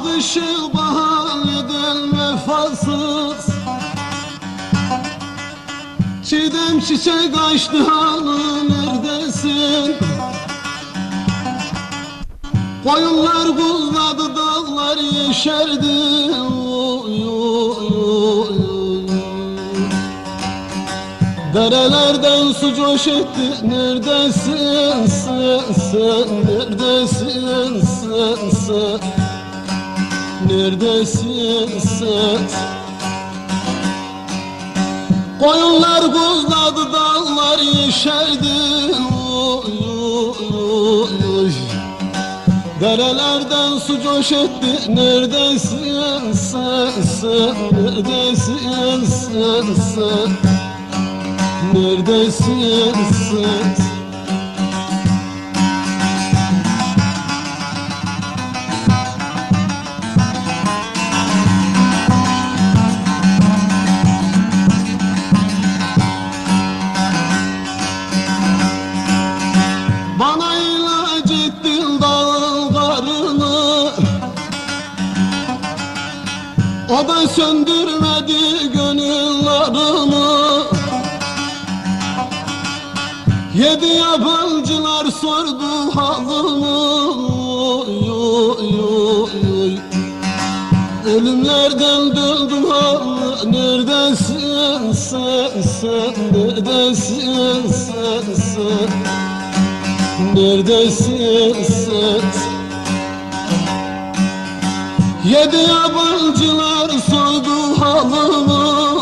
Aşık bahaneden vefasız Çiğdem çiçek açtı hanı neredesin? Koyunlar buzladı dağlar yeşerdi. Oy, oy, oy, oy. Derelerden su coş etti Neredesin? Sen sen Neredesin? Sen sen Neredesin sen? Koyunlar buzladı dağlar yeşerdi. Derelerden su coş etti Neredesin sen sen? Neredesin sen sen? Neredesin sen? Bana Söndürmedi gönüllerimi Yedi yabancılar sordu halımı. Oy, oy, oy. Ölümlerden döndüm halı. Neredesin sen sen Neredesin sen sen? Neredesin sen Yedi yabancılar sordu halımı.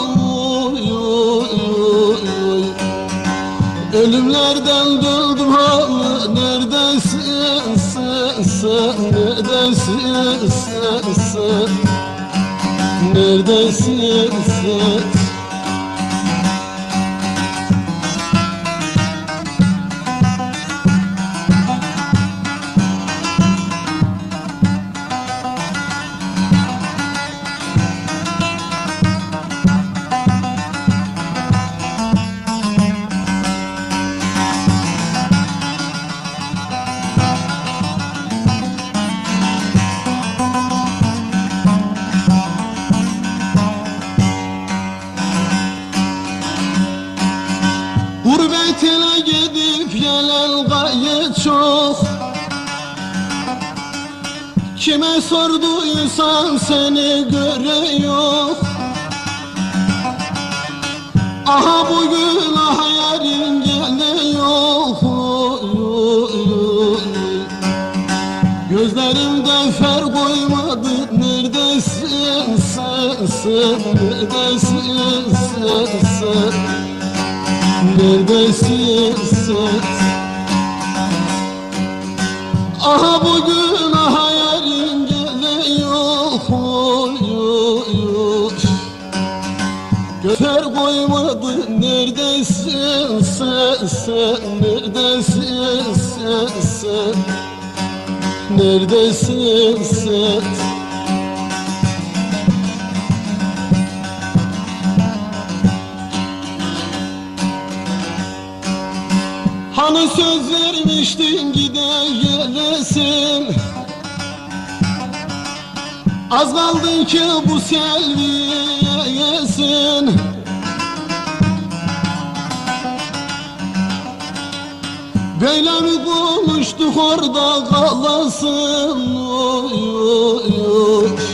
Oy, oy. Ölümlerden döndüm halı. Neredesin sen? Sen Neredesin sen? Sen Neredesin sen çok. Kime sorduysan seni görüyor Aha bugün aha yarın geliyor. Gözlerimde fer koymadı Neredesin sen sen Neredesin sen sen Neredesin sen Aha bugün aha yarın geliyor Oy, oy, oy. Göter koymadı neredesin sen sen Neredesin sen sen Neredesin sen Hani söz vermiştin gide gelesin Az kaldın ki bu selviye yesin Böyle mi konuştuk orada kalasın? Oy oy oy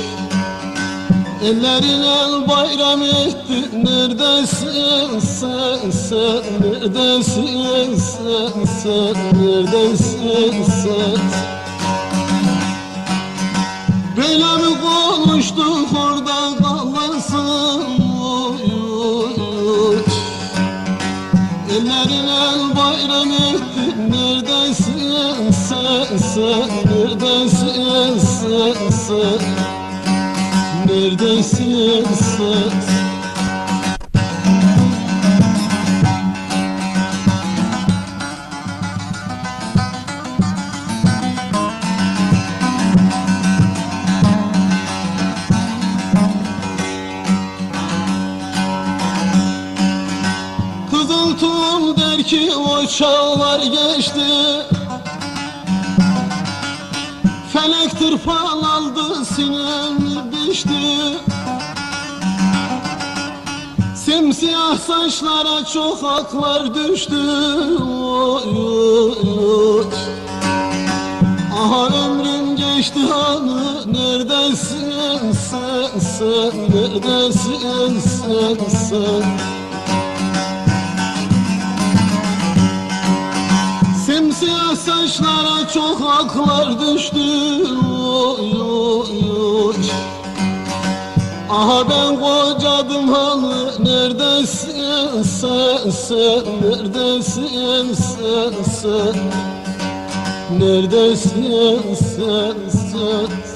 Ellerin el bayram etti. Neredesin sen? Sen Neredesin sen? Sen Neredesin sen? Böyle mi konuştuk orada kalasın oy oy oy. Ellerin el bayram etti. Neredesin sen? Sen Neredesin sen? Sen Neredesin sen Kızıltım çağlar geçti. Felek tırpan sinemi biçti Simsiyah saçlara çok aklar düştü. Oy, oy, oy. Aha ömrüm geçti hanı. Neredesin sen sen Neredesin sen sen Simsiyah saçlara çok aklar düştü. Oy, oy, oy. Aha ben kocadım hanı Neredesin sen sen Neredesin sen sen? Neredesin sen sen